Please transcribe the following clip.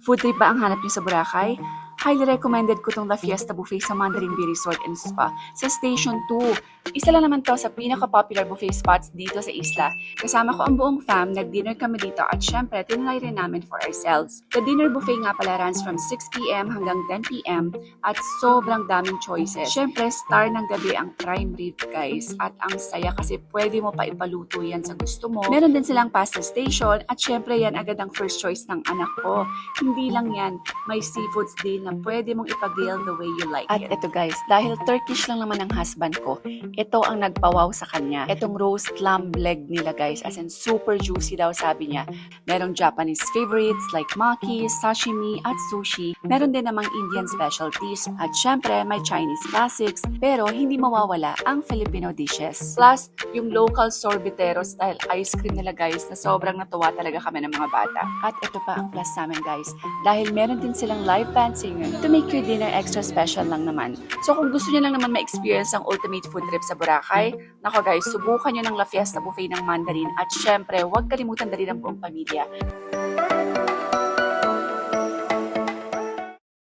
Food trip ba ang hanap niyo sa Boracay? Highly recommended ko tong La Fiesta Buffet sa Mandarin Bay Resort and Spa sa Station 2. Isa lang naman to sa pinaka-popular buffet spots dito sa isla. Kasama ko ang buong fam, nag-dinner kami dito at syempre, tinry rin namin for ourselves. The dinner buffet nga pala runs from 6pm hanggang 10pm at sobrang daming choices. Syempre, star ng gabi ang prime rib guys at ang saya kasi pwede mo pa ipaluto yan sa gusto mo. Meron din silang pasta station at syempre yan agad ang first choice ng anak ko. Hindi lang yan, may seafoods din na pwede mong ipag-grill the way you like At it. ito guys, dahil Turkish lang naman ang husband ko, ito ang nagpawaw sa kanya. Itong roast lamb leg nila guys, as in super juicy daw sabi niya. Merong Japanese favorites like maki, sashimi, at sushi. Meron din namang Indian specialties. At syempre, may Chinese classics. Pero hindi mawawala ang Filipino dishes. Plus, yung local sorbetero style ice cream nila guys na sobrang natuwa talaga kami ng mga bata. At ito pa ang plus sa amin guys, dahil meron din silang live band singer to make your dinner extra special lang naman. So kung gusto niyo lang naman ma-experience ang ultimate food trip sa Boracay, nako guys, subukan niyo ng La Fiesta Buffet ng Mandarin at syempre, huwag kalimutan dali ng buong pamilya.